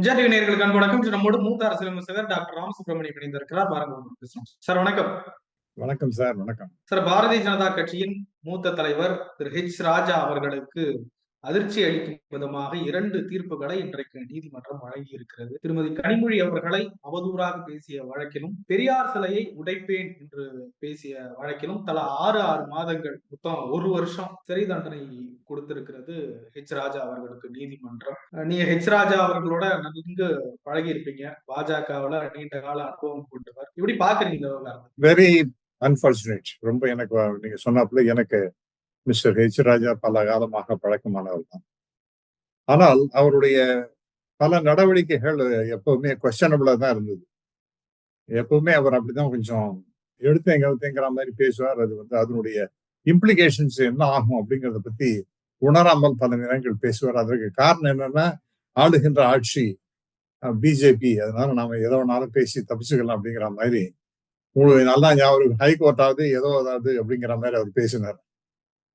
விஜயா நேர்களுக்கு அன்பு வணக்கம். நம்மோடு மூத்த அரசியல் விமர்சகர் டாக்டர் ராமசுப்ரமணியம் இணைந்திருக்கிறார். பாருங்க சார் வணக்கம். வணக்கம் சார் வணக்கம். சார் பாரதிய ஜனதா கட்சியின் மூத்த தலைவர் திரு ஹெச் ராஜா அவர்களுக்கு அதிர்ச்சி அளிக்கும் விதமாக இரண்டு தீர்ப்புகளை இன்றைக்கு நீதிமன்றம் வழங்கி இருக்கிறது திருமதி கனிமொழி அவர்களை அவதூறாக பேசிய வழக்கிலும் பெரியார் சிலையை உடைப்பேன் என்று பேசிய வழக்கிலும் தலா ஆறு ஆறு மாதங்கள் மொத்தம் ஒரு வருஷம் சிறை தண்டனை கொடுத்திருக்கிறது ஹெச் ராஜா அவர்களுக்கு நீதிமன்றம். நீங்க ஹெச் ராஜா அவர்களோட நன்கு பழகி இருப்பீங்க பாஜகவுல நீண்ட கால அனுபவம் கொண்டவர். இப்படி பாக்குறீங்க வெரி அன்பார்ச்சுனேட் ரொம்ப எனக்கு நீங்க சொன்னாப்புல எனக்கு மிஸ்டர் ஹெச் ராஜா பல காலமாக பழக்கமானவர் தான். ஆனால் அவருடைய பல நடவடிக்கைகள் எப்பவுமே கொஸ்டனபிளா தான் இருந்தது. எப்பவுமே அவர் அப்படிதான் கொஞ்சம் எடுத்து எடுத்தேங்கிற மாதிரி பேசுவார். அது வந்து அதனுடைய இம்ப்ளிகேஷன்ஸ் என்ன ஆகும் அப்படிங்கிறத பத்தி உணராமல் பல நேரங்கள் பேசுவார். அதற்கு காரணம் என்னன்னா ஆளுகின்ற ஆட்சி பிஜேபி அதனால நாம எதோ வேணாலும் பேசி தப்பிச்சுக்கலாம் அப்படிங்கிற மாதிரி. உங்களுக்கு நல்லா ஞாபகம் ஹைகோர்ட்டாவது ஏதோ அதாவது அப்படிங்கிற மாதிரி அவர் பேசினார்.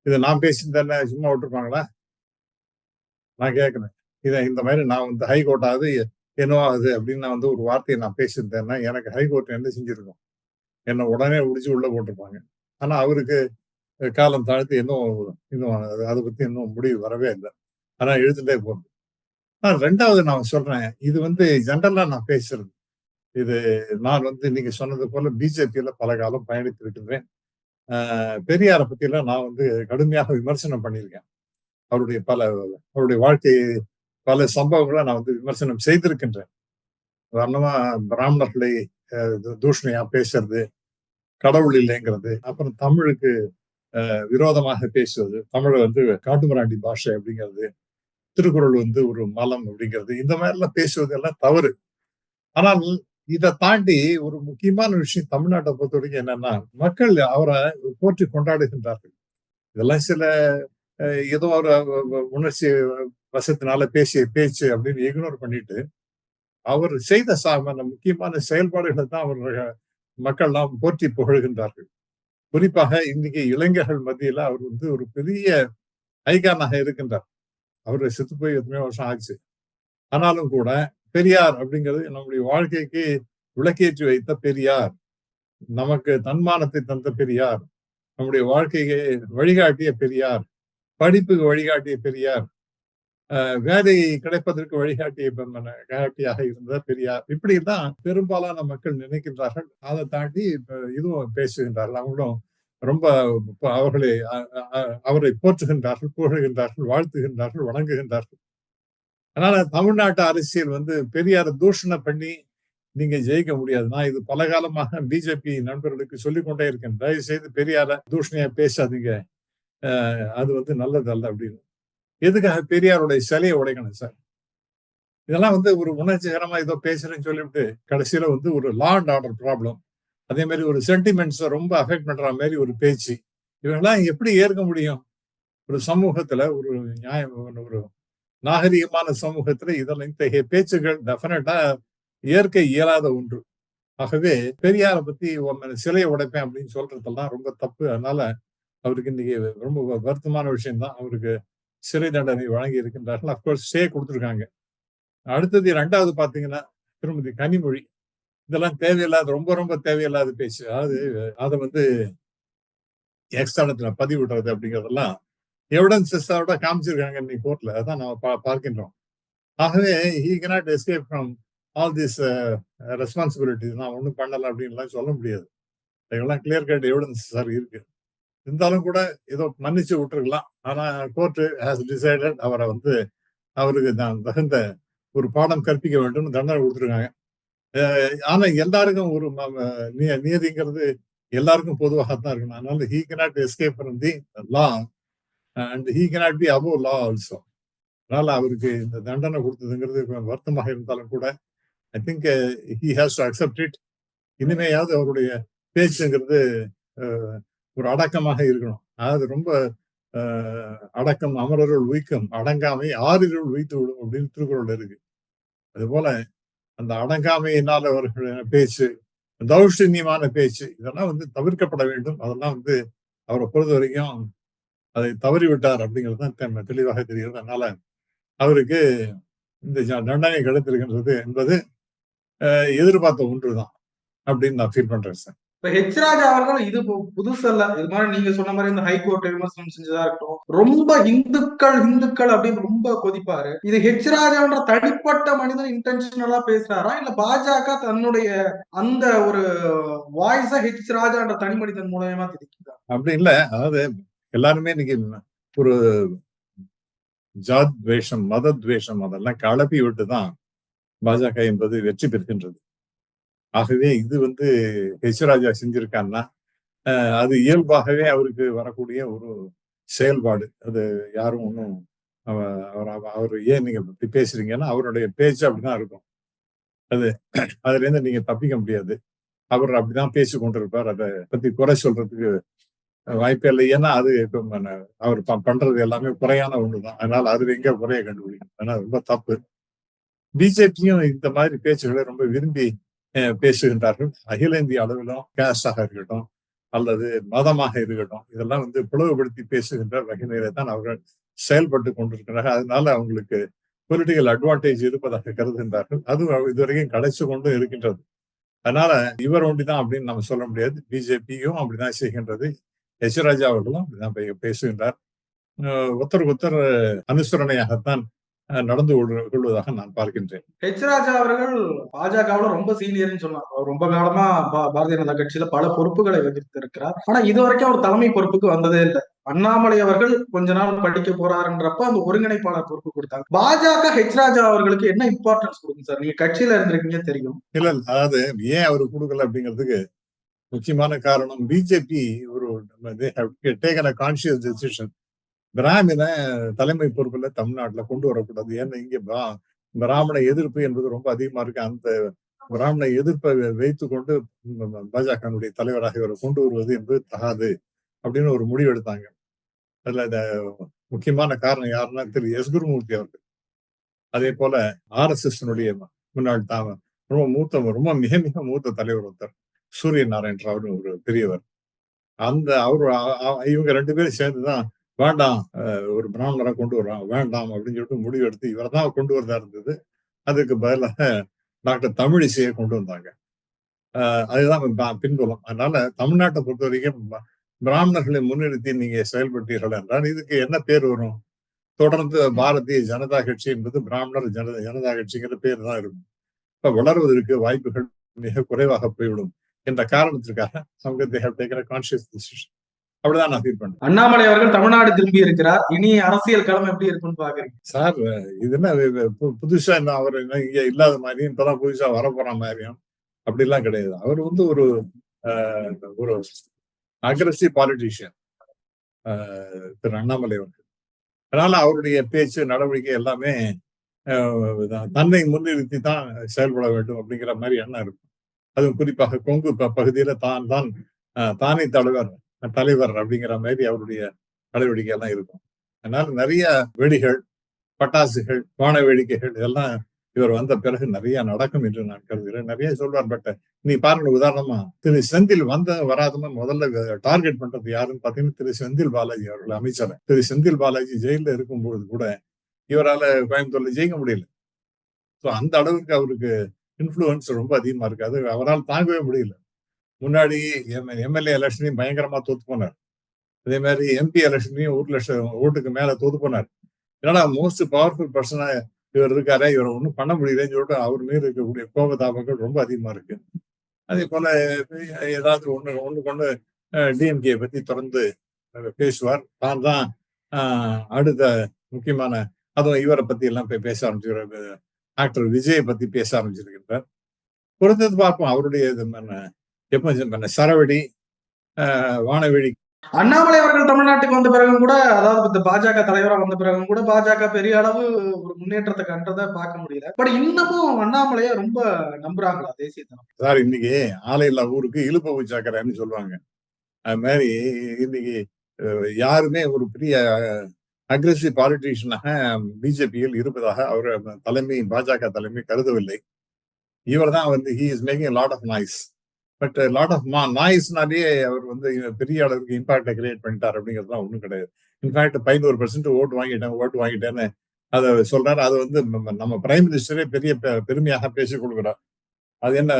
இதை நான் பேசியிருந்தேன் சும்மா விட்டுருப்பாங்களா? நான் கேட்குறேன். இதை இந்த மாதிரி நான் வந்து ஹைகோர்ட் ஆகுது என்னவோ ஆகுது அப்படின்னு நான் வந்து ஒரு வார்த்தையை நான் பேசியிருந்தேன்னா எனக்கு ஹைகோர்ட் என்ன செஞ்சுருக்கோம்? என்னை உடனே உடிச்சு உள்ளே போட்டிருப்பாங்க. ஆனா அவருக்கு காலம் தாழ்த்து இன்னும் இன்னும் அதை பத்தி இன்னும் முடிவு வரவே இல்லை. ஆனால் எழுத்துட்டே போகுது. ஆனால் ரெண்டாவது நான் சொல்றேன். இது வந்து ஜென்ரலாக நான் பேசுறது. இது நான் வந்து நீங்கள் சொன்னது போல பிஜேபியில் பல காலம் பயணித்து இருக்கிறேன். பெரியாரை பற்றிலாம் நான் வந்து கடுமையாக விமர்சனம் பண்ணியிருக்கேன். அவருடைய பல அவருடைய வாழ்க்கை பல சம்பவங்களை நான் வந்து விமர்சனம் செய்திருக்கின்றேன். உதாரணமா பிராமணர்களை தூஷணையா பேசுறது கடவுள் இல்லைங்கிறது அப்புறம் தமிழுக்கு விரோதமாக பேசுவது தமிழை வந்து காட்டுமிராண்டி பாஷை அப்படிங்கிறது திருக்குறள் வந்து ஒரு மலம் அப்படிங்கிறது இந்த மாதிரிலாம் பேசுவது எல்லாம் தவறு. ஆனால் இதை தாண்டி ஒரு முக்கியமான விஷயம் தமிழ்நாட்டை பொறுத்த வரைக்கும் என்னன்னா மக்கள் அவரை போற்றி கொண்டாடுகின்றார்கள். இதெல்லாம் சில ஏதோ ஒரு உணர்ச்சி வசத்தினால பேசிய பேச்சு அப்படின்னு இக்னோர் பண்ணிட்டு அவர் செய்த சாமான முக்கியமான செயல்பாடுகளை தான் அவர் மக்கள்லாம் போற்றி புகழ்கின்றார்கள். குறிப்பாக இன்னைக்கு இளைஞர்கள் மத்தியில அவர் வந்து ஒரு பெரிய ஐகானாக இருக்கின்றார். அவர் செத்து போய் எத்தனையோ வருஷம் ஆச்சு. ஆனாலும் கூட பெரியார் அப்படிங்கிறது நம்முடைய வாழ்க்கைக்கு விளக்கேற்றி வைத்த பெரியார். நமக்கு தன்மானத்தை தந்த பெரியார். நம்முடைய வாழ்க்கையை வழிகாட்டிய பெரியார். படிப்புக்கு வழிகாட்டிய பெரியார். வேலை கிடைப்பதற்கு வழிகாட்டிய காட்டியாக இருந்த பெரியார். இப்படிதான் பெரும்பாலான மக்கள் நினைக்கின்றார்கள். அதை தாண்டி இதுவும் பேசுகின்றார்கள். அவங்களும் ரொம்ப அவர்களை அவரை போற்றுகின்றார்கள் புகழ்கின்றார்கள் வாழ்த்துகின்றார்கள் வணங்குகின்றார்கள். அதனால தமிழ்நாட்டு அரசியல் வந்து பெரியார தூஷணம் பண்ணி நீங்க ஜெயிக்க முடியாது. நான் இது பல காலமாக பிஜேபி நண்பர்களுக்கு சொல்லிக் கொண்டே இருக்கேன். தயவு செய்து பெரியார தூஷணையா பேசாதீங்க. அது வந்து நல்லதல்ல அப்படின்னு. எதுக்காக பெரியாருடைய சிலையை உடைக்கணும் சார்? இதெல்லாம் வந்து ஒரு உணர்ச்சிகரமா ஏதோ பேசுறேன்னு சொல்லிவிட்டு கடைசியில வந்து ஒரு லா அண்ட் ஆர்டர் ப்ராப்ளம் அதே மாதிரி ஒரு சென்டிமெண்ட்ஸை ரொம்ப அஃபெக்ட் பண்ற மாதிரி ஒரு பேச்சு. இவங்கெல்லாம் எப்படி ஏற்க முடியும்? ஒரு சமூகத்துல ஒரு நியாயம் ஒரு நாகரிகமான சமூகத்துல இதெல்லாம் இத்தகைய பேச்சுகள் டெஃபினட்டா இயற்கை இயலாத ஒன்று. ஆகவே பெரியாரை பத்தி சிலையை உடைப்பேன் அப்படின்னு சொல்றதெல்லாம் ரொம்ப தப்பு. அதனால அவருக்கு இன்னைக்கு ரொம்ப வருத்தமான விஷயம்தான். அவருக்கு சிறை தண்டனை வழங்கி இருக்கின்றார்கள் அப்கோர்ஸ் ஸ்டே கொடுத்துருக்காங்க. அடுத்தது ரெண்டாவது பாத்தீங்கன்னா திருமதி கனிமொழி. இதெல்லாம் தேவையில்லாத ரொம்ப ரொம்ப தேவையில்லாத பேச்சு. அதாவது அதை வந்து எக்ஸ்தானத்துல பதிவிடுறது அப்படிங்கிறதெல்லாம் எவிடன்சஸோட காமிச்சிருக்காங்க இன்னைக்கு கோர்ட்ல அதான் நம்ம பார்க்கின்றோம் ஆகவே he cannot escape from all this responsibilities நான் ஒன்றும் பண்ணலை அப்படின்லாம் சொல்ல முடியாது. இதெல்லாம் கிளியர் கட் எவிடன்ஸ் சார் இருக்கு. இருந்தாலும் கூட ஏதோ மன்னிச்சு விட்டுருக்கலாம். ஆனா கோர்ட் ஹேஸ் டிசைடட் அவரை வந்து அவருக்கு நான் தகுந்த ஒரு பாடம் கற்பிக்க வேண்டும் தண்டனை கொடுத்துருக்காங்க. ஆனா எல்லாருக்கும் ஒரு நியதிங்கிறது எல்லாருக்கும் பொதுவாக தான் இருக்கணும். அதனால he cannot escape from the law and he cannot be above law also அதனால அவருக்கு இந்த தண்டனை கொடுத்ததுங்கிறது வருத்தமாக இருந்தாலும் கூட I think he has to accept it இனிமையாவது அவருடைய பேச்சுங்கிறது uh, ஒரு அடக்கமாக இருக்கணும். அதாவது ரொம்ப uh, அடக்கம் அமரருள் உயிக்கம் அடங்காமை ஆறிருள் உயித்து விடும் அப்படின்னு திருக்குறள் இருக்கு. அது போல அந்த அடங்காமையினால் அவர்கள் பேச்சு தௌஷன்யமான பேச்சு இதெல்லாம் வந்து தவிர்க்கப்பட வேண்டும். அதெல்லாம் வந்து அவரை பொறுத்த வரைக்கும் அதை தவறி விட்டார் அப்படிங்கிறது தான் தெளிவாக தெரிகிறது. அதனால அவருக்கு இந்த தண்டனை கிடைத்திருக்கின்றது என்பது எதிர்பார்த்த ஒன்றுதான் அப்படின்னு நான் ஃபீல் பண்றேன் சார் இப்ப ஹெச் ராஜா அவர்கள் இது புதுசல்ல இது மாதிரி நீங்க சொன்ன மாதிரி இந்த ஹைகோர்ட் விமர்சனம் செஞ்சதா இருக்கட்டும் ரொம்ப இந்துக்கள் இந்துக்கள் அப்படின்னு ரொம்ப கொதிப்பாரு. இது ஹெச் ராஜான்ற தனிப்பட்ட மனிதன் இன்டென்ஷனலா பேசுறாரா? இல்ல பாஜக தன்னுடைய அந்த ஒரு வாய்ஸ ஹெச் ராஜான்ற தனி மனிதன் மூலயமா திரிக்குதா அப்படி இல்ல. அதாவது எல்லாருமே இன்னைக்கு ஒரு ஜாத் துவேஷம் மத துவேஷம் அதெல்லாம் கலப்பி விட்டு தான் பாஜக என்பது வெற்றி பெறுகின்றது. ஆகவே இது வந்து ஹெச்ராஜா செஞ்சிருக்காருன்னா செஞ்சிருக்கான்னா அது இயல்பாகவே அவருக்கு வரக்கூடிய ஒரு செயல்பாடு. அது யாரும் ஒன்றும் அவர் அவர் ஏன் நீங்க இப்படி பேசுறீங்கன்னா அவருடைய பேச்சு அப்படிதான் இருக்கும். அது அதுல இருந்து நீங்க தப்பிக்க முடியாது. அவர் அப்படிதான் பேசி கொண்டிருப்பார் அதை பத்தி குறை சொல்றதுக்கு வாய்ப்பே இல்லை. ஏன்னா அது அவர் பண்றது எல்லாமே குறையான ஒண்ணுதான் அதனால அது எங்க குறைய கண்டுபிடிக்கும் ஆனா ரொம்ப தப்பு. பிஜேபியும் இந்த மாதிரி பேச்சுகளை ரொம்ப விரும்பி அஹ், பேசுகின்றார்கள். அகில இந்திய அளவிலும் கேஸ்டாக இருக்கட்டும் அல்லது மதமாக இருக்கட்டும் இதெல்லாம் வந்து பிளவுபடுத்தி பேசுகின்ற வகையிலே தான் அவர்கள் செயல்பட்டு கொண்டிருக்கிறார்கள். அதனால அவங்களுக்கு பொலிட்டிக்கல் அட்வான்டேஜ் இருப்பதாக கருதுகின்றார்கள். அது இதுவரைக்கும் கிடைச்சு கொண்டும் இருக்கின்றது. அதனால இவர் ஒண்டிதான் அப்படின்னு நம்ம சொல்ல முடியாது. பிஜேபியும் அப்படிதான் செய்கின்றது. எச் ராஜா அவர்களும் பே- பேசுகின்றார். ஒருத்தருக்கு ஒருத்தர் அனுசரணையாகத்தான் நடந்து கொள்வ- கொள்வதாக நான் பார்க்கின்றேன். ஹெச் ராஜா அவர்கள் பாஜகவுல ரொம்ப சீனியர்னு சொல்லலாம் அவர் ரொம்ப காலமா பாரதிய ஜனதா கட்சியில பல பொறுப்புகளை வகித்து இருக்கிறார் ஆனா இது வரைக்கும் அவர் தலைமை பொறுப்புக்கு வந்ததே இல்லை. அண்ணாமலை அவர்கள் கொஞ்ச நாள் படிக்க போறாருன்றப்ப அந்த ஒருங்கிணைப்பாளர் பொறுப்பு கொடுத்தாங்க. பாஜக ஹெச் ராஜா அவர்களுக்கு என்ன இம்பார்ட்டன்ஸ் கொடுக்கும் சார்? நீங்க கட்சியில இருந்திருக்கீங்க தெரியும். இல்ல இல்ல, அதாவது ஏன் அவர் கொடுக்கல அப்படிங்கிறதுக்கு முக்கியமான காரணம் பிஜேபி ஒரு டேக்கன் அ கான்சியஸ் டெசிஷன் பிராமண தலைமை பொறுப்புல தமிழ்நாட்டுல கொண்டு வரக்கூடாது. ஏன்னா இங்க பிரா- பிராமண எதிர்ப்பு என்பது ரொம்ப அதிகமா இருக்கு. அந்த பிராமண எதிர்ப்பை வைத்து கொண்டு பாஜகனுடைய தலைவராக இவரை கொண்டு வருவது என்பது தகாது அப்படின்னு ஒரு முடிவு எடுத்தாங்க. அதுல இந்த முக்கியமான காரணம் யாருன்னா திரு எஸ். குருமூர்த்தி அவர்கள். அதே போல ஆர் எஸ் எஸ் முன்னாள் தான் ரொம்ப மூத்த ரொம்ப மிக மிக மூத்த தலைவர் ஒருத்தர். சூரிய நாராயண் ராவ்னு ஒரு பெரியவர். அந்த அவர் இவங்க ரெண்டு பேரும் சேர்ந்துதான் வேண்டாம் ஒரு பிராமணரை கொண்டு வர்றான் வேண்டாம் அப்படின்னு சொல்லிட்டு முடிவு எடுத்து இவரை தான் கொண்டு வரதா இருந்தது. அதுக்கு பதிலாக டாக்டர் தமிழிசையை கொண்டு வந்தாங்க. அதுதான் பின்புலம். அதனால தமிழ்நாட்டை பொறுத்த வரைக்கும் பிராமணர்களை முன்னிறுத்தி நீங்க செயல்பட்டீர்கள் என்றால் இதுக்கு என்ன பேர் வரும்? தொடர்ந்து பாரதிய ஜனதா கட்சி என்பது பிராமணர் ஜனதா ஜனதா கட்சிங்கிற பேர் தான் இருக்கும். இப்ப வளர்வதற்கு வாய்ப்புகள் மிக குறைவாக போய்விடும். என்ற காரணத்திற்காக அவங்க taken a conscious decision. அப்படிதான் நான் ஃபீல் பண்றேன். அண்ணாமலை அவர்கள் தமிழ்நாடு திரும்பி இருக்கிறார். இனி அரசியல் களம் எப்படி இருக்குன்னு பாக்குறீங்க சார் இது என்ன புதுசா என்ன அவர் என்ன இங்க இல்லாத மாதிரியும் இப்பதான் புதுசா வர போற மாதிரியும் அப்படிலாம் கிடையாது. அவர் வந்து ஒரு ஒரு அக்ரஸிவ் பாலிட்டிஷியன் திரு அண்ணாமலை அவர்கள். அதனால அவருடைய பேச்சு நடவடிக்கை எல்லாமே தன்னை முன்னிறுத்தி தான் செயல்பட வேண்டும் அப்படிங்கிற மாதிரி எண்ணம் இருக்கும். அதுவும் குறிப்பாக கொங்கு பகுதியில தான் தான் ஆஹ், தானே தலைவர் தலைவர் அப்படிங்கிற மாதிரி அவருடைய நடவடிக்கை எல்லாம் இருக்கும். அதனால நிறைய வெடிகள் பட்டாசுகள் வான வேடிக்கைகள் இதெல்லாம் இவர் வந்த பிறகு நிறைய நடக்கும் என்று நான் கருதுகிறேன். நிறைய சொல்வார் பட் நீ பாருங்க உதாரணமா திரு செந்தில் வந்த வராதமா முதல்ல டார்கெட் பண்றது யாருன்னு பாத்தீங்கன்னா திரு செந்தில் பாலாஜி அவர்கள் அமைச்சர். திரு செந்தில் பாலாஜி ஜெயில இருக்கும்போது கூட இவரால கோயம்புத்தூர்ல ஜெயிக்க முடியல. ஸோ அந்த அளவுக்கு அவருக்கு இன்ஃப்ளூயன்ஸ் ரொம்ப அதிகமா இருக்கு. அது அவரால் தாங்கவே முடியல. முன்னாடி எம் எம்எல்ஏ எலெக்ஷனையும் பயங்கரமா தோத்து போனார். அதே மாதிரி எம்பி எலெக்ஷனையும் ஒரு லட்சம் ஓட்டுக்கு மேல தோத்து போனார். ஏன்னா மோஸ்ட் பவர்ஃபுல் பர்சனா இவர் இருக்காரு? இவரை ஒன்றும் பண்ண முடியலன்னு சொல்லிட்டு அவர் மீது இருக்கக்கூடிய கோபதாபங்கள் ரொம்ப அதிகமா இருக்கு. அதே போல ஏதாவது ஒன்று ஒன்று கொண்டு டிஎம்கே பத்தி தொடர்ந்து பேசுவார். தான் தான் அடுத்த முக்கியமான அதுவும் இவரை பத்தி எல்லாம் போய் பேச ஆரம்பிச்சிருக்கிறார் ஆக்டர் விஜயை பத்தி பேச ஆரம்பிச்சிருக்கின்றார். பொறுத்தது பார்ப்போம் அவருடைய இது எப்ப சரவெடி ஆஹ், வானவெடி அண்ணாமலை அவர்கள் தமிழ்நாட்டுக்கு வந்த பிறகும் கூட அதாவது இந்த பாஜக தலைவரா வந்த பிறகும் கூட பாஜக பெரிய அளவு ஒரு முன்னேற்றத்தை கண்டதை பார்க்க முடியல. பட் இன்னமும் அண்ணாமலைய ரொம்ப நம்புறாங்களா தேசிய தலைவர்? சார் இன்னைக்கு ஆலையில்லா ஊருக்கு இழுப்பு சாக்கரைன்னு சொல்லுவாங்க. அது மாதிரி இன்னைக்கு யாருமே ஒரு பெரிய அக்ரெசிவ் பாலிட்டிஷியனாக பிஜேபியில் இருப்பதாக அவர் தலைமை பாஜக தலைமை கருதவில்லை. இவர் தான் வந்து he is making lot of noise but lot of மா நாய்ஸ்னாலே அவர் வந்து பெரிய அளவுக்கு இம்பாக்டை கிரியேட் பண்ணிட்டார் அப்படிங்கிறதுலாம் ஒன்றும் கிடையாது. இன்ஃபேக்ட் பதினோரு பர்சன்ட் ஓட்டு வாங்கிட்டேன் ஓட்டு வாங்கிட்டேன்னு அதை சொல்றாரு. அது வந்து நம்ம நம்ம பிரைம் மினிஸ்டரே பெரிய பெருமையாக பேசி கொடுக்குறார் அது என்ன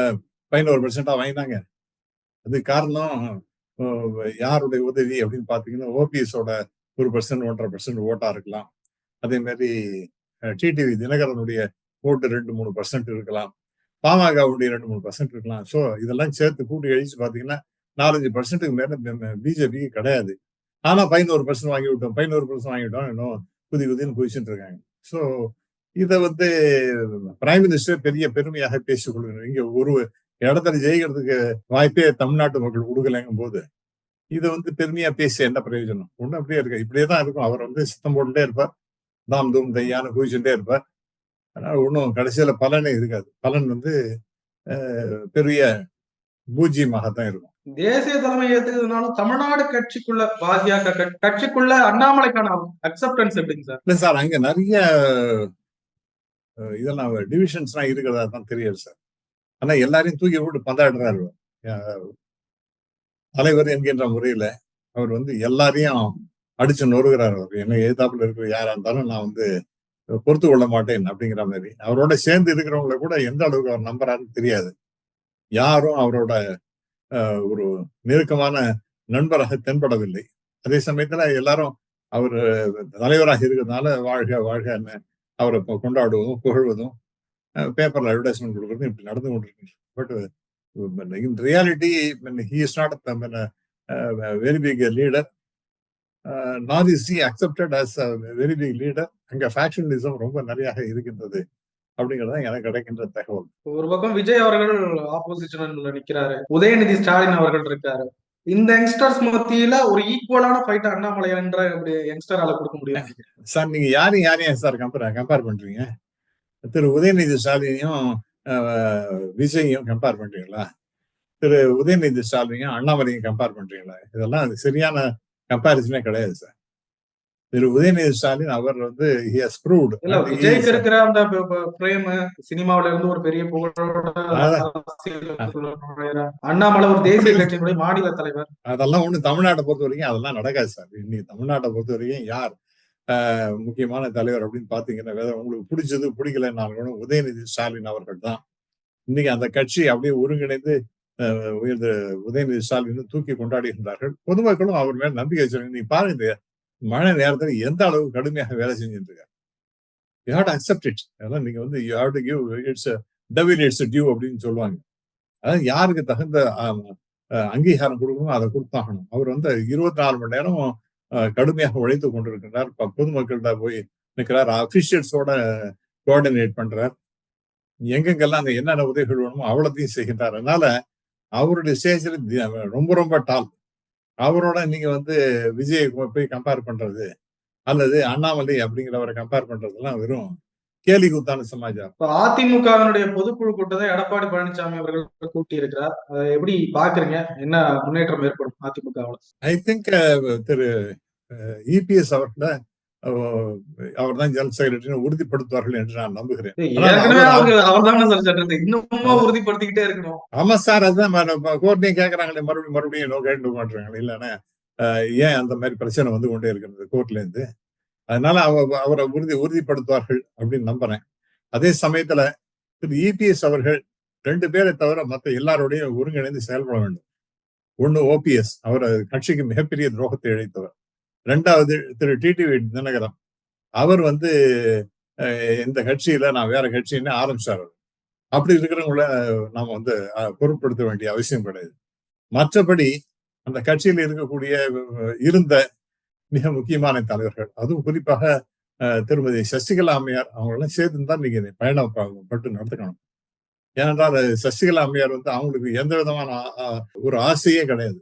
பதினோரு பர்சன்டா வாங்கினாங்க. அது காரணம் யாருடைய உதவி அப்படின்னு பாத்தீங்கன்னா ஓபிஎஸோட ஒரு பர்சன்ட் ஒன்றரை பர்சன்ட் ஓட்டா இருக்கலாம். அதே மாதிரி டிடிவி தினகரனுடைய ஓட்டு ரெண்டு மூணு பர்சன்ட் இருக்கலாம். பாமகவுடைய ரெண்டு மூணு பர்சன்ட் இருக்கலாம். ஸோ இதெல்லாம் சேர்த்து கூட்டி கழிச்சு பாத்தீங்கன்னா நாலஞ்சு பர்சன்ட்டுக்கு மேல பிஜேபிக்கு கிடையாது. ஆனா பதினோரு பர்சன்ட் வாங்கி விட்டோம். பதினோரு பர்சன்ட் வாங்கி விட்டோம். இன்னும் குதி குதின்னு குதிச்சுட்டு இருக்காங்க. ஸோ இதை வந்து பிரைம் மினிஸ்டர் பெரிய பெருமையாக பேசிக் கொள்கிறார். இங்க ஒரு இடத்துல ஜெயிக்கிறதுக்கு வாய்ப்பே தமிழ்நாட்டு மக்கள் கொடுக்கலங்கும் போது இதை வந்து பெருமையா பேசி என்ன பிரயோஜனம்? ஒண்ணு அப்படியே இருக்கு. இப்படியே தான் இருக்கும். அவர் வந்து சித்தம் போட்டுட்டே இருப்பார். தாம் தூம் தையான்னு குதிச்சுட்டே இருப்பார். அதனால ஒன்றும் கடைசியில பலனே இருக்காது. பலன் வந்து பெரிய பூஜ்ஜியமாக தான் இருக்கும். தேசிய தலைமை ஏத்துக்கிறதுனாலும் தமிழ்நாடு கட்சிக்குள்ள பாஜக கட்சி- கட்சிக்குள்ள அண்ணாமலைக்கான அக்செப்டன்ஸ் எப்படிங்க சார்? இல்ல சார் அங்க நிறைய இதெல்லாம் டிவிஷன்ஸ்லாம் இருக்கிறதா தான் தெரியாது சார். ஆனா எல்லாரையும் தூக்கி விட்டு பந்தாடுறாரு தலைவர் என்கின்ற முறையில அவர் வந்து எல்லாரையும் அடிச்சு நொறுகிறார் அவர். என்ன எதிர்த்தாப்புல இருக்கிற யாரா இருந்தாலும் நான் வந்து பொறுத்து கொள்ள மாட்டேன் அப்படிங்கிற மாதிரி. அவரோட சேர்ந்து இருக்கிறவங்களை கூட எந்த அளவுக்கு அவர் நம்புறாருன்னு தெரியாது. யாரும் அவரோட ஒரு நெருக்கமான நண்பராக தென்படவில்லை. அதே சமயத்துல எல்லாரும் அவர் தலைவராக இருக்கிறதுனால வாழ்க வாழ்க அவரை கொண்டாடுவதும் புகழ்வதும் பேப்பர்ல அட்வர்டைஸ்மெண்ட் கொடுக்கறதும் இப்படி நடந்து கொண்டிருக்கு but in reality he is not very big leader not is he accepted as very big leader அங்க ஃபேக்ஷனிசம் ரொம்ப நிறைய இருக்கின்றது அப்படிங்கிறது எனக்கு கிடைக்கின்ற தகவல். ஒரு பக்கம் விஜய் அவர்கள் ஆப்போசிஷன்ல நிக்கிறாரு. உதயநிதி ஸ்டாலின் அவர்கள் இருக்காரு. இந்த யங்ஸ்டர்ஸ் மத்தியில ஒரு ஈக்குவலான ஃபைட் அண்ணாமலை என்ற யங்ஸ்டரால கொடுக்க முடியும்? சார் நீங்க யாரையும் யாரையும் சார் கம்பேர் கம்பேர் பண்றீங்க? திரு உதயநிதி ஸ்டாலினையும் விஜயையும் கம்பேர் பண்றீங்களா? திரு உதயநிதி ஸ்டாலினையும் அண்ணாமலையும் கம்பேர் பண்றீங்களா? இதெல்லாம் அது சரியான கம்பேரிசனே கிடையாது சார் திரு உதயநிதி ஸ்டாலின் அவர் வந்து விஜய்க்கு இருக்கிற அந்த பிரேம் சினிமாவில இருந்து ஒரு பெரிய. அண்ணாமலை ஒரு தேசிய கட்சியினுடைய மாநில தலைவர். அதெல்லாம் ஒண்ணு தமிழ்நாட்டை பொறுத்த வரைக்கும் அதெல்லாம் நடக்காது சார் இன்னைக்கு தமிழ்நாட்டை பொறுத்த வரைக்கும் யார் முக்கியமான தலைவர் அப்படின்னு பாத்தீங்கன்னா வேற உங்களுக்கு பிடிச்சது பிடிக்கலன்னாலும் உதயநிதி ஸ்டாலின் அவர்கள் தான். இன்னைக்கு அந்த கட்சி அப்படியே ஒருங்கிணைந்து உயர்ந்த உதயநிதி ஸ்டாலின் தூக்கி கொண்டாடுகின்றார்கள் பொதுமக்களும் அவர் மேல நம்பிக்கை வச்சிருக்காங்க. நீ பாருங்க மழை நேரத்துல எந்த அளவு கடுமையாக வேலை செஞ்சுட்டு இருக்காரு யூ ஹேவ் அக்செப்ட் இட் அதான் நீங்க வந்து you have to give its devil its due அப்படின்னு சொல்லுவாங்க. அதாவது யாருக்கு தகுந்த அங்கீகாரம் கொடுக்கணும் அதை கொடுத்தாகணும். அவர் வந்து இருபத்தி நாலு மணி நேரம் கடுமையாக உழைத்து கொண்டிருக்கிறார் இப்ப பொதுமக்கள்கிட்ட போய் நிற்கிறார். அபிஷியல்ஸோட கோஆர்டினேட் பண்றார். எங்கெங்கெல்லாம் அந்த என்னென்ன உதவிகள் வேணுமோ அவ்வளோத்தையும் செய்கின்றார். அதனால அவருடைய ஸ்டேஜில் ரொம்ப ரொம்ப டால் அவரோட நீங்க வந்து விஜய் போய் கம்பேர் பண்றது அல்லது அண்ணாமலை அப்படிங்கிறவரை கம்பேர் பண்றதுலாம் வெறும் கேலி கூத்தான இப்ப அதிமுகவினுடைய பொதுக்குழு கூட்டத்தை எடப்பாடி பழனிசாமி அவர்கள் கூட்டி இருக்கிறார் எப்படி பாக்குறீங்க என்ன முன்னேற்றம் ஏற்படும் அதிமுகவில்? ஐ திங்க் திரு இபிஎஸ் அவர்களை அவர் தான் ஜெனரல் செக்ரட்டரி உறுதிப்படுத்துவார்கள் என்று நான் நம்புகிறேன். உறுதிப்படுத்திக்கிட்டே இருக்கணும். ஆமா சார் அதுதான் கோர்ட்டையும் கேட்கறாங்களே மறுபடியும் மறுபடியும் கேட்டு மாட்டுறாங்களே இல்லைன்னா ஏன் அந்த மாதிரி பிரச்சனை வந்து கொண்டே இருக்கிறது கோர்ட்ல இருந்து? அதனால அவ அவரை உறுதி உறுதிப்படுத்துவார்கள் அப்படின்னு நம்புறேன். அதே சமயத்துல திரு இபிஎஸ் அவர்கள் ரெண்டு பேரை தவிர மற்ற எல்லாரோடையும் ஒருங்கிணைந்து செயல்பட வேண்டும். ஒண்ணு ஓபிஎஸ் அவர் கட்சிக்கு மிகப்பெரிய துரோகத்தை இழைத்தவர். ரெண்டாவது திரு டிடிவி தினகரன். அவர் வந்து இந்த கட்சியில நான் வேற கட்சின்னு ஆரம்பிச்சார் அப்படி இருக்கிறவங்கள நாம வந்து அஹ், பொருட்படுத்த வேண்டிய அவசியம் கிடையாது. மற்றபடி அந்த கட்சியில் இருக்கக்கூடிய இருந்த மிக முக்கியமான தலைவர்கள். அதுவும் குறிப்பாக அஹ், திருமதி சசிகலா அம்மையார் அவங்களெல்லாம் சேர்ந்து தான் நீங்க பயணம் பட்டு நடத்துக்கணும் ஏனென்றால் சசிகலா அம்மையார் வந்து அவங்களுக்கு எந்த விதமான ஒரு ஆசையே கிடையாது.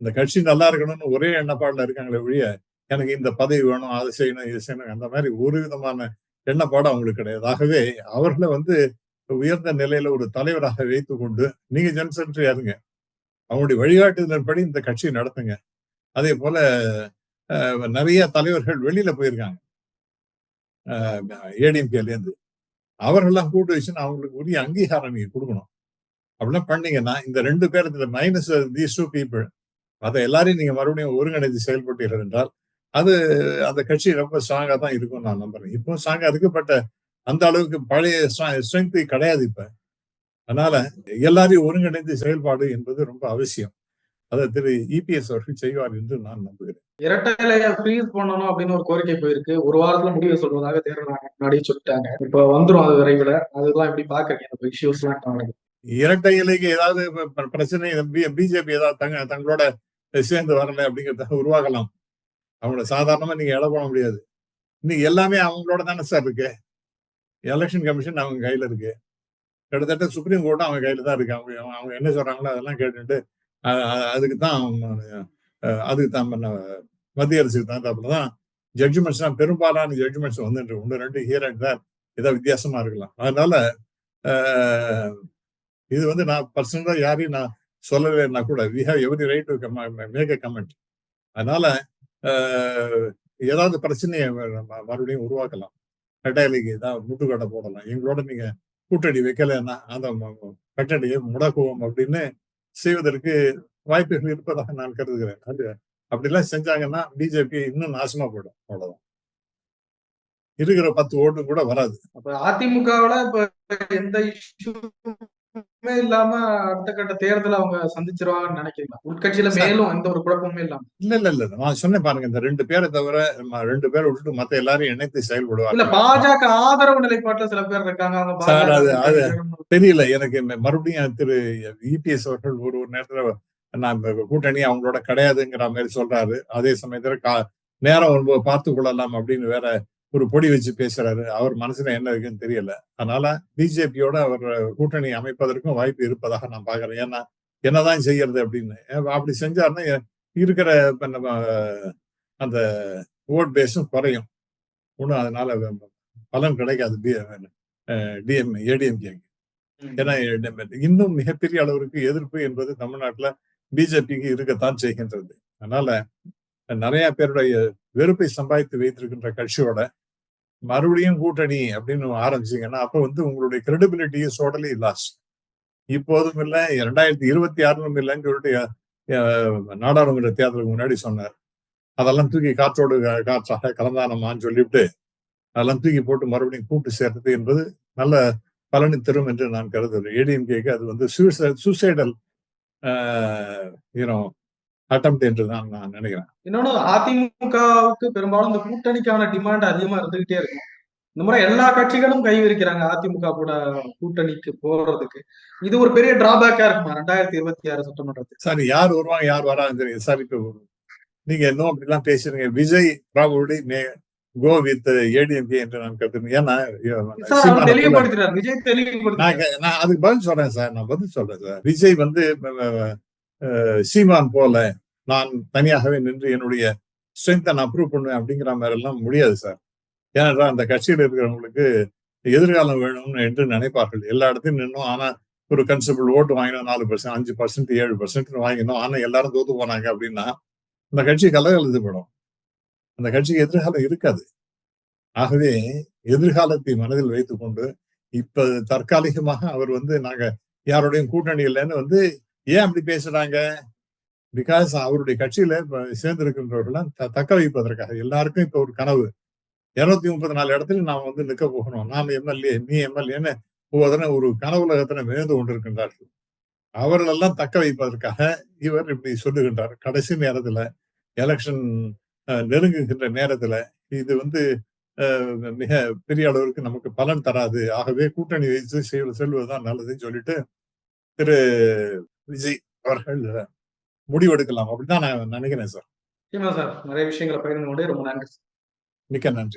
இந்த கட்சி நல்லா இருக்கணும்னு ஒரே எண்ணப்பாடுல இருக்காங்களே ஒழிய எனக்கு இந்த பதவி வேணும் அதை செய்யணும் இது செய்யணும் அந்த மாதிரி ஒரு விதமான எண்ணப்பாடு அவங்களுக்கு கிடையாது. ஆகவே அவர்களை வந்து உயர்ந்த நிலையில ஒரு தலைவராக வைத்து கொண்டு நீங்க ஜென் செக்ரட்டரி இருங்க. அவங்களுடைய வழிகாட்டுதலின்படி இந்த கட்சியை நடத்துங்க. அதே போல நிறைய தலைவர்கள் வெளியில போயிருக்காங்க. ஏடிஎம்கேலேருந்து அவர்கள்லாம் கூட்டு வச்சுன்னு அவங்களுக்கு உரிய அங்கீகாரம் நீங்க கொடுக்கணும். அப்படிலாம் பண்ணீங்கன்னா இந்த ரெண்டு பேர் இந்த மைனஸ் தீஸ் டூ பீப்புள் அதை எல்லாரையும் நீங்க மறுபடியும் ஒருங்கிணைந்து செயல்பட்டீர்கள் என்றால் அது அந்த கட்சி ரொம்ப ஸ்ட்ராங்கா தான் இருக்கும் நான் நம்புறேன். இப்போ ஸ்ட்ராங்கா இருக்கு பட் அந்த அளவுக்கு பழைய ஸ்ட்ரென்த் கிடையாது இப்ப. அதனால எல்லாரையும் ஒருங்கிணைந்து செயல்பாடு என்பது ரொம்ப அவசியம். அதை திரு இபிஎஸ் அவர்கள் செய்வார் என்று நான் நம்புகிறேன். இரட்டையில ஃப்ரீஸ் பண்ணணும் அப்படின்னு ஒரு கோரிக்கை போயிருக்கு. ஒரு வாரத்துல முடிவு சொல்வதாக தேர்தல் முன்னாடி முன்னாடியே சொல்லிட்டாங்க. இப்ப வந்துரும் அது விரைவில். அதெல்லாம் எப்படி பாக்குறீங்க இந்த இஷ்யூஸ் எல்லாம் இரட்டை இலைக்கு ஏதாவது பிரச்சனை பிஜேபி ஏதாவது தங்க தங்களோட சேர்ந்து வரல அப்படிங்கறத உருவாக்கலாம். அவங்கள சாதாரணமா நீங்க இட போட முடியாது. இன்னைக்கு எல்லாமே அவங்களோட தானே சார் இருக்கு. எலெக்ஷன் கமிஷன் அவங்க கையில இருக்கு. கிட்டத்தட்ட சுப்ரீம் கோர்ட்டும் அவங்க கையில தான் இருக்கு. அவங்க அவங்க- அவங்க என்ன சொல்றாங்களோ அதெல்லாம் கேட்டுட்டு அதுக்கு தான் அதுக்கு தான் பண்ண மத்திய அரசுக்கு தான் தான் ஜட்ஜ்மெண்ட்ஸ் தான் பெரும்பாலான ஜட்ஜ்மெண்ட்ஸ் வந்துட்டு ஒன்று ரெண்டு ஹியர் அண்ட் தான் ஏதோ வித்தியாசமா இருக்கலாம். அதனால இது வந்து நான் பர்சனலா யாரையும் நான் சொல்லலைன்னா கூட we have every right to make a comment அதனால ஏதாவது பிரச்சனையை மறுபடியும் உருவாக்கலாம். கட்டாயலைக்கு தான் முட்டுக்கட்டை போடலாம். எங்களோட நீங்க கூட்டடி வைக்கலைன்னா அந்த கட்டடியை முடக்குவோம் அப்படின்னு செய்வதற்கு வாய்ப்புகள் இருப்பதாக நான் கருதுகிறேன். அது அப்படிலாம் செஞ்சாங்கன்னா பிஜேபி இன்னும் நாசமா போயிடும். அவ்வளவுதான். இருக்கிற பத்து ஓட்டு கூட வராது. அப்ப அதிமுகவுல இப்ப எந்த இஷ்யூமே இல்லாம அடுத்த கட்ட தேர்தலை அவங்க சந்திச்சிருவாங்கன்னு நினைக்கிறீங்களா? உட்கட்சியில மேலும் எந்த ஒரு குழப்பமுமே இல்லாம. இல்ல இல்ல இல்ல. நான் சொன்னேன் பாருங்க. இந்த ரெண்டு பேரை தவிர ரெண்டு பேரை விட்டுட்டு மத்த எல்லாரையும் இணைத்து இல்ல செயல்படுவாங்க பாஜக ஆதரவு நிலைப்பாட்டுல சில பேர் இருக்காங்க. அவங்க சார், அது- அது- பாஜக தெரியல. எனக்கு மறுபடியும் திரு இபிஎஸ் அவர்கள் ஒரு ஒரு நேரத்துல இந்த கூட்டணி அவங்களோட கிடையாதுங்கிற மாதிரி சொல்றாரு. அதே சமயத்துல கா நேரம் வரும்போது பார்த்து கொள்ளலாம் அப்படின்னு வேற ஒரு பொடி வச்சு பேசுறாரு. அவர் மனசுல என்ன இருக்குன்னு தெரியல. அதனால பிஜேபியோட அவர் கூட்டணி அமைப்பதற்கும் வாய்ப்பு இருப்பதாக நான் பாக்குறேன் ஏன்னா என்னதான் செய்யறது அப்படின்னு. அப்படி செஞ்சாருன்னா இருக்கிற நம்ம அந்த ஓட் பேஸும் குறையும். ஒன்றும் அதனால பலன் கிடைக்காது. டிஎம் ஏடிஎம்கே ஏன்னா இன்னும் மிகப்பெரிய அளவிற்கு எதிர்ப்பு என்பது தமிழ்நாட்டுல பிஜேபிக்கு இருக்கத்தான் செய்கின்றது. அதனால நிறைய பேருடைய வெறுப்பை சம்பாதித்து வைத்திருக்கின்ற கட்சியோட மறுபடியும் கூட்டணி அப்படின்னு ஆரம்பிச்சீங்கன்னா அப்ப வந்து உங்களுடைய கிரெடிபிலிட்டியும் சோடலி லாஸ் இப்போதும் இல்லை இரண்டாயிரத்தி இருபத்தி ஆறுலும் இல்லைன்னு சொல்லிட்டு நாடாளுமன்ற தேர்தலுக்கு முன்னாடி சொன்னார். அதெல்லாம் தூக்கி காற்றோடு காற்றாக கலந்தானமான்னு சொல்லிவிட்டு அதெல்லாம் தூக்கி போட்டு மறுபடியும் கூட்டு சேர்த்தது என்பது நல்ல பலனை தரும் என்று நான் கருதுகிறேன். ஏடிஎம்கேக்கு அது வந்து சூசைடல் யூனோ அட்டம் என்று தான் நான் நினைக்கிறேன். இன்னொன்னு அதிமுகவுக்கு பெரும்பாலும் இந்த கூட்டணிக்கான டிமாண்ட் அதிகமா இருந்துகிட்டே இருக்கும். இந்த முறை எல்லா கட்சிகளும் கை விரிக்கிறாங்க அதிமுக கூட கூட்டணிக்கு போறதுக்கு. இது ஒரு பெரிய டிராபேக்கா இருக்குமா? ரெண்டாயிரத்தி இருபத்தி ஆறு சட்டமன்றத்துக்கு சார் யார் வருவாங்க யார் வராங்க தெரியும் சார் இப்போ நீங்க இன்னும் அப்படிலாம் பேசுறீங்க. Vijay probably may go with ADMK என்று நான் கருதுறேன் ஏன்னா நான் அதுக்கு பதில் சொல்றேன் சார். நான் பதில் சொல்றேன் சார். விஜய் வந்து சீமான் போல நான் தனியாகவே நின்று என்னுடைய ஸ்ட்ரென்த்தை நான் ப்ரூவ் பண்ணுவேன் அப்படிங்கிற மாதிரி எல்லாம் முடியாது சார். ஏனென்றால் அந்த கட்சியில் இருக்கிறவங்களுக்கு எதிர்காலம் வேணும்னு என்று நினைப்பார்கள். எல்லா இடத்தையும் நின்னோம். ஆனா ஒரு கன்சிபிள் ஓட்டு வாங்கினோம் நாலு பர்சன்ட் அஞ்சு பர்சன்ட் ஏழு பர்சன்ட் வாங்கினோம். ஆனா எல்லாரும் தோத்து போனாங்க அப்படின்னா அந்த கட்சி கலகலத்துப்படும் அந்த கட்சிக்கு எதிர்காலம் இருக்காது. ஆகவே எதிர்காலத்தை மனதில் வைத்துக்கொண்டு இப்ப தற்காலிகமாக அவர் வந்து நாங்க யாரோடையும் கூட்டணி இல்லைன்னு வந்து ஏன் அப்படி பேசுறாங்க? பிகாஸ் அவருடைய கட்சியில சேர்ந்திருக்கின்றவர்கள்லாம் த- தக்க வைப்பதற்காக எல்லாருக்கும் இப்ப ஒரு கனவு. இருநூத்தி முப்பத்தி நாலு இடத்துல நாம் வந்து நிக்க போகணும். நாம் எம்எல்ஏ நீ எம்எல்ஏன்னு ஒவ்வொரு ஒரு கனவுலகத்துல மிதந்து கொண்டிருக்கின்றார்கள். அவர்களெல்லாம் தக்க வைப்பதற்காக இவர் இப்படி சொல்லுகின்றார். கடைசி நேரத்துல எலெக்ஷன் நெருங்குகின்ற நேரத்துல இது வந்து மிக பெரிய அளவிற்கு நமக்கு பலன் தராது. ஆகவே கூட்டணி வைத்து செல்~ செல்வதுதான் நல்லதுன்னு சொல்லிட்டு திரு. விஜய் அவர்கள் முடிவெடுக்கலாம். அப்படிதான் நான் நினைக்கிறேன் சார். நிச்சயமா சார். நிறைய விஷயங்களை பகிர்ந்து கொண்டு ரொம்ப நன்றி மிக்க நன்றி.